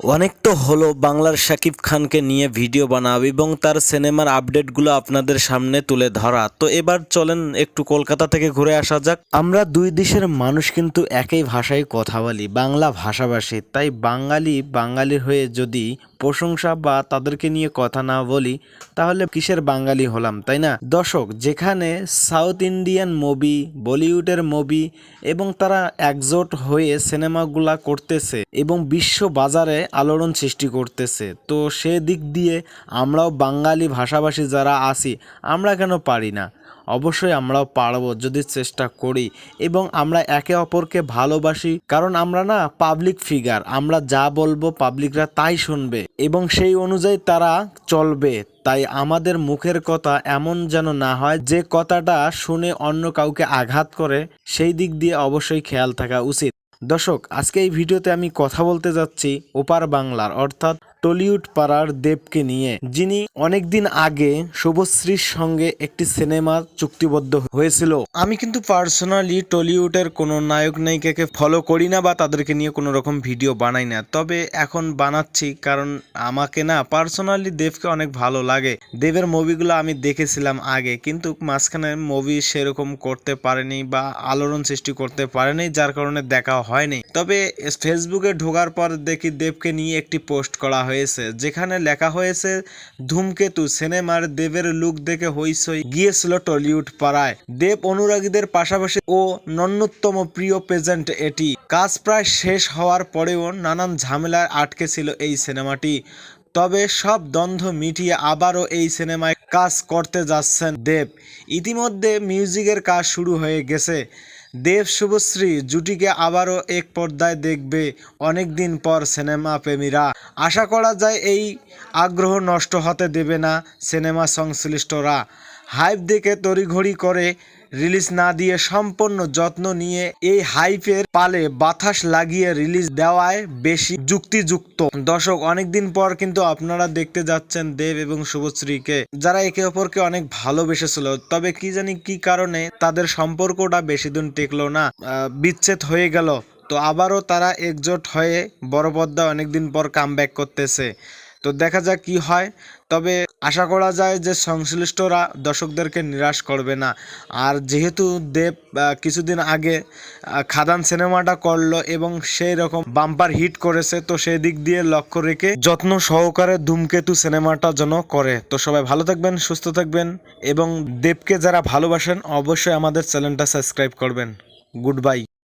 অনেক তো হলো, বাংলার শাকিব খানকে নিয়ে ভিডিও বানাও এবং তার সিনেমার আপডেটগুলো আপনাদের সামনে তুলে ধরা। তো এবার চলেন একটু কলকাতা থেকে ঘুরে আসা যাক। আমরা দুই দেশের মানুষ কিন্তু একই ভাষায় কথা বলি, বাংলা ভাষাভাষী। তাই বাঙালি বাঙালি হয়ে যদি প্রশংসা বা তাদেরকে নিয়ে কথা না বলি, তাহলে কিসের বাঙালি হলাম, তাই না? দর্শক, যেখানে সাউথ ইন্ডিয়ান মুভি, বলিউডের মুভি এবং তারা একজোট হয়ে সিনেমাগুলা করতেছে এবং বিশ্ব বাজারে আলোড়ন সৃষ্টি করতেছে, তো সে দিক দিয়ে আমরাও বাঙালি ভাষাভাষী যারা আছি, আমরা কেন পারি না? অবশ্যই আমরাও পারব যদি চেষ্টা করি এবং আমরা একে অপরকে ভালোবাসি। কারণ আমরা না পাবলিক ফিগার আমরা যা বলব পাবলিকরা তাই শুনবে এবং সেই অনুযায়ী তারা চলবে। তাই আমাদের মুখের কথা এমন যেন না হয়, যে কথাটা শুনে অন্য কাউকে আঘাত করে, সেই দিক দিয়ে অবশ্যই খেয়াল থাকা উচিত। দর্শক, আজকে এই ভিডিওতে আমি কথা বলতে যাচ্ছি ওপার বাংলার, অর্থাৎ টলিউড পাড়ার দেবকে নিয়ে, যিনি অনেকদিন আগে শুভশ্রীর সঙ্গে একটি সিনেমা চুক্তিবদ্ধ হয়েছিল। আমি কিন্তু পার্সোনালি টলিউডের কোনো নায়ক নায়িকাকে ফলো করি না বা তাদেরকে নিয়ে কোনো রকম ভিডিও বানাই না। তবে এখন বানাচ্ছি, কারণ আমাকে না পার্সোনালি দেবকে অনেক ভালো লাগে। দেবের মুভিগুলো আমি দেখেছিলাম আগে, কিন্তু মাঝখানে মুভি সেরকম করতে পারেনি বা আলোড়ন সৃষ্টি করতে পারেনি, যার কারণে দেখা হয়নি। তবে ফেসবুকে ঢোকার পর দেখি দেবকে নিয়ে একটি পোস্ট করা হয়েছে। যেখানে লেখা হয়েছে, ধূমকেতু সিনেমার দেবের লুক দেখে হইসই গিয়েছিল টলিউড পাড়ায়। দেব অনুরাগীদের পাশাপাশি ও নন্যতম প্রিয় প্রেজেন্ট এটি। কাজ প্রায় শেষ হওয়ার পরেও নানান ঝামেলায় আটকে ছিল এই সিনেমাটি। তবে সব দ্বন্দ্ব মিটিয়ে আবারও এই সিনেমায় কাজ করতে যাচ্ছেন দেব। ইতিমধ্যে মিউজিকের কাজ শুরু হয়ে গেছে। দেব শুভশ্রী, জুটিকে আবারও এক পর্দায় দেখবে অনেক দিন পর সিনেমা প্রেমীরা। আশা করা যায় এই আগ্রহ নষ্ট হতে দেবে না সিনেমা সংশ্লিষ্টরা। হাইপ দেখে তড়িঘড়ি করে রিলিজ না দিয়ে সম্পূর্ণ যত্ন নিয়ে এই হাইপের পালে বাতাস লাগিয়ে রিলিজ দেওয়ায় বেশি যুক্তিযুক্ত। দর্শক, অনেকদিন পর কিন্তু আপনারা দেখতে যাচ্ছেন দেব এবং শুভশ্রীকে। যারা একে অপরকে অনেক ভালোবেসেছিল, তবে কি জানি কি কারণে তাদের সম্পর্কটা বেশি দিন টেকলো না বিচ্ছেদ হয়ে গেল। তো আবারও তারা একজোট হয়ে বড় পর্দা অনেকদিন পর কাম করতেছে। তো দেখা যাক কি হয়। তবে আশা করা যায় যে সংশ্লিষ্টরা দর্শকদেরকে নিরাশ করবে না। আর যেহেতু দেব কিছুদিন আগে খাদান সিনেমাটা করল এবং সেই রকম বাম্পার হিট করেছে, তো সেই দিক দিয়ে লক্ষ্য রেখে যত্ন সহকারে ধূমকেতু সিনেমাটা যেন করে। তো সবাই ভালো থাকবেন, সুস্থ থাকবেন এবং দেবকে যারা ভালোবাসেন, অবশ্যই আমাদের চ্যানেলটা সাবস্ক্রাইব করবেন। Good bye.